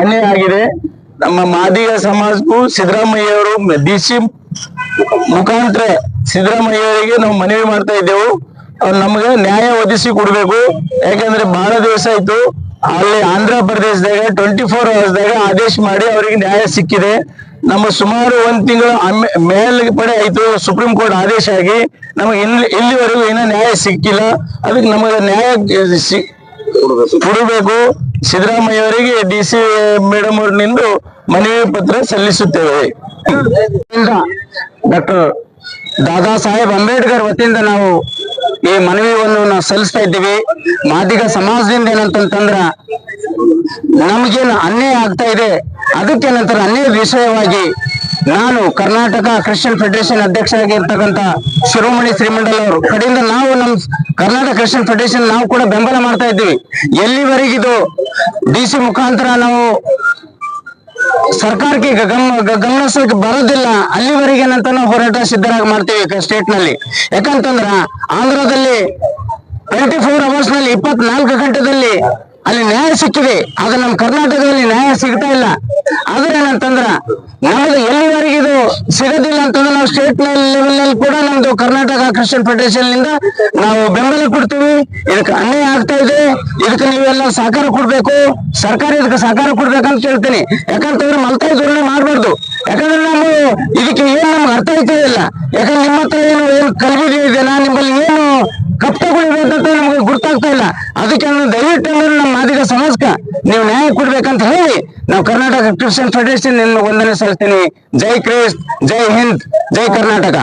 ಅನ್ಯಾಯ ಆಗಿದೆ. ನಮ್ಮ ಮಾದಿಗ ಸಮಾಜಕ್ಕೂ ಸಿದ್ದರಾಮಯ್ಯವರು ಡಿ ಸಿ ಮುಖಾಂತರ ಸಿದ್ದರಾಮಯ್ಯವರಿಗೆ ನಾವು ಮನವಿ ಮಾಡ್ತಾ ಇದ್ದೆವು. ಅವ್ರು ನಮ್ಗೆ ನ್ಯಾಯ ಒದಗಿಸಿ ಕೊಡ್ಬೇಕು. ಯಾಕಂದ್ರೆ ಬಹಳ ದಿವಸ ಆಯ್ತು. ಅಲ್ಲಿ ಆಂಧ್ರ ಪ್ರದೇಶದಾಗ ಟ್ವೆಂಟಿ ಫೋರ್ ಅವರ್ಸ್ದಾಗ ಆದೇಶ ಮಾಡಿ ಅವರಿಗೆ ನ್ಯಾಯ ಸಿಕ್ಕಿದೆ. ನಮ್ಮ ಸುಮಾರು ಒಂದ್ ತಿಂಗಳು ಮೇಲ್ಪಡೆ ಆಯ್ತು. ಸುಪ್ರೀಂ ಕೋರ್ಟ್ ಆದೇಶ ಆಗಿ ನಮಗೆ ಇಲ್ಲಿ ಇಲ್ಲಿವರೆಗೂ ಏನೋ ನ್ಯಾಯ ಸಿಕ್ಕಿಲ್ಲ. ಅದಕ್ಕೆ ನಮಗೆ ನ್ಯಾಯ ಕೊಡಬೇಕು. ಸಿದ್ದರಾಮಯ್ಯ ಅವರಿಗೆ ಡಿ ಸಿ ಮೇಡಮ್ ಅವರಿನಿಂದ ಮನವಿ ಪತ್ರ ಸಲ್ಲಿಸುತ್ತೇವೆ. ಡಾಕ್ಟರ್ ದಾದಾ ಸಾಹೇಬ್ ಅಂಬೇಡ್ಕರ್ ವತಿಯಿಂದ ನಾವು ಈ ಮನವಿಯನ್ನು ನಾವು ಸಲ್ಲಿಸ್ತಾ ಇದ್ದೀವಿ. ಮಾದಿಗ ಸಮಾಜದಿಂದ ಏನಂತಂದ್ರ ನಮಗೇನು ಅನ್ಯಾಯ ಆಗ್ತಾ ಇದೆ, ಅದಕ್ಕೆ ನಂತರ ಅನ್ಯಾಯ ವಿಷಯವಾಗಿ ನಾನು ಕರ್ನಾಟಕ ಕ್ರಿಶ್ಚಿಯನ್ ಫೆಡರೇಷನ್ ಅಧ್ಯಕ್ಷರಾಗಿ ಅಧ್ಯಕ್ಷರಾಗಿರ್ತಕ್ಕಂಥ ಶಿರೋಮಣಿ ಶ್ರೀಮಂಡಲ್ ಅವರು. ಕಡೆಯಿಂದ ನಾವು ನಮ್ಮ ಕರ್ನಾಟಕ ಕ್ರಿಶ್ಚಿಯನ್ ಫೆಡರೇಷನ್ ನಾವು ಕೂಡ ಬೆಂಬಲ ಮಾಡ್ತಾ ಇದ್ದೀವಿ. ಎಲ್ಲಿವರೆಗಿದು ಡಿ ಸಿ ಮುಖಾಂತರ ನಾವು ಸರ್ಕಾರಕ್ಕೆ ಗಗನ ಗಮ ಗ- ಗಮನಿಸಕ್ಕೆ ಬರೋದಿಲ್ಲ, ಅಲ್ಲಿವರೆಗೆ ಏನಂತ ನಾವು ಹೋರಾಟ ಸಿದ್ಧರಾಗಿ ಮಾಡ್ತೀವಿ ಸ್ಟೇಟ್ನಲ್ಲಿ ಯಾಕಂತಂದ್ರ ಆಂಧ್ರದಲ್ಲಿ ಟ್ವೆಂಟಿ ಫೋರ್ ಅವರ್ಸ್ನಲ್ಲಿ ಇಪ್ಪತ್ನಾಲ್ಕು ಗಂಟೆದಲ್ಲಿ ಅಲ್ಲಿ ನ್ಯಾಯ ಸಿಕ್ಕಿದೆ. ಆದ್ರೆ ನಮ್ಮ ಕರ್ನಾಟಕದಲ್ಲಿ ನ್ಯಾಯ ಸಿಗ್ತಾ ಇಲ್ಲ. ಆದ್ರೆ ಏನಂತಂದ್ರ ನಮ್ದು ಎಲ್ಲಿವರೆಗೆ ಇದು ಸಿಗೋದಿಲ್ಲ ಅಂತಂದ್ರೆ ನಾವು ಸ್ಟೇಟ್ ಲೆವೆಲ್ನಲ್ಲಿ ಕೂಡ ನಮ್ದು ಕರ್ನಾಟಕ ಕ್ರಿಶ್ಚಿಯನ್ ಫೆಡರೇಷನ್ನಿಂದ ನಾವು ಬೆಂಬಲ ಕೊಡ್ತೀವಿ. ಇದಕ್ಕೆ ಅನ್ಯಾಯ ಆಗ್ತಾ ಇದೆ. ಇದಕ್ಕೆ ನೀವೆಲ್ಲ ಸಹಕಾರ ಕೊಡ್ಬೇಕು. ಸರ್ಕಾರ ಇದಕ್ಕೆ ಸಹಕಾರ ಕೊಡ್ಬೇಕಂತ ಕೇಳ್ತೀನಿ ಯಾಕಂತಂದ್ರೆ ಮಲ್ತಾಯಿ ಧೋರಣೆ ಮಾಡಬಾರ್ದು. ಯಾಕಂದ್ರೆ ನಾವು ಇದಕ್ಕೆ ಏನ್ ನಮ್ಗೆ ಅರ್ಥ ಆಯ್ತಾ ಇಲ್ಲ. ಯಾಕಂದ್ರೆ ನಿಮ್ಮ ಹತ್ರ ಏನು ಏನು ಕಲ್ವಿದೆ ನಿಮ್ಮಲ್ಲಿ ಏನು ಕಪ್ತಗಳು ಅಂತ ನಮ್ಗೆ ಇಲ್ಲ ಅದಕ್ಕೆ ದಯವಿಟ್ಟು ನಮ್ಮ ಮಾದಿಗ ಸಮಾಜಕ್ಕೆ ನೀವು ನ್ಯಾಯ ಕೊಡ್ಬೇಕಂತ ಹೇಳಿ ನಾವು ಕರ್ನಾಟಕ ಕ್ರಿಶ್ಚಿಯನ್ ಫೆಡರೇಷನ್ ವಂದನೆ ಸಲ್ಲಿಸ್ತೀನಿ. ಜೈ ಕ್ರಿಸ್ಟ್, ಜೈ ಹಿಂದ್, ಜೈ ಕರ್ನಾಟಕ.